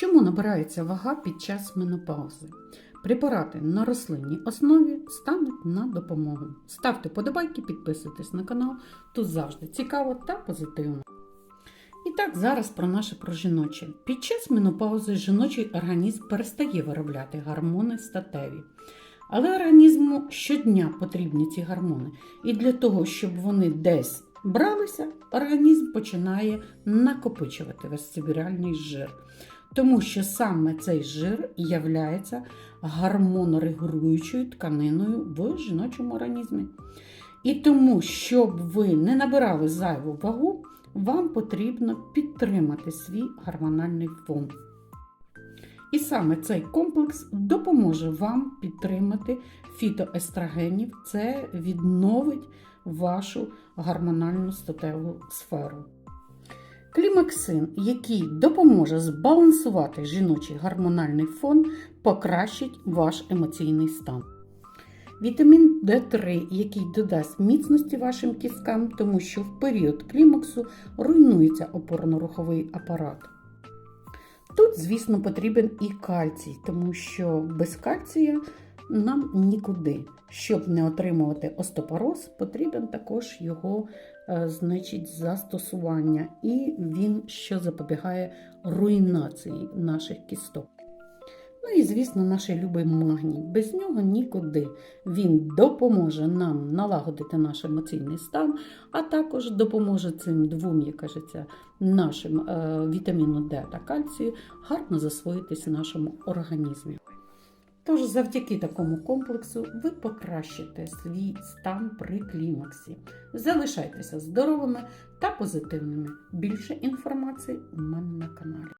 Чому набирається вага під час менопаузи? Препарати на рослинній основі стануть на допомогу. Ставте подобайки, підписуйтесь на канал. Тут завжди цікаво та позитивно. І так, зараз про наше про жіноче. Під час менопаузи жіночий організм перестає виробляти гормони статеві. Але організму щодня потрібні ці гормони. І для того, щоб вони десь бралися, організм починає накопичувати вестибулярний жир. Тому що саме цей жир являється гормонорегулюючою тканиною в жіночому організмі. І тому, щоб ви не набирали зайву вагу, вам потрібно підтримати свій гормональний фон. І саме цей комплекс допоможе вам підтримати фітоестрогенів. Це відновить вашу гормональну статеву сферу. Клімаксин, який допоможе збалансувати жіночий гормональний фон, покращить ваш емоційний стан. Вітамін D3, який додасть міцності вашим кісткам, тому що в період клімаксу руйнується опорно-руховий апарат. Тут, звісно, потрібен і кальцій, тому що без кальція нам нікуди. Щоб не отримувати остеопороз, потрібен також його е, значить, застосування, і він що запобігає руйнації наших кісток. Ну і, звісно, наш любий магній. Без нього нікуди. Він допоможе нам налагодити наш емоційний стан, а також допоможе цим двом, як кажеться, нашим е, вітаміну Д та кальцію гарно засвоїтись в нашому організмі. Тож завдяки такому комплексу ви покращите свій стан при клімаксі. Залишайтеся здоровими та позитивними. Більше інформації у мене на каналі.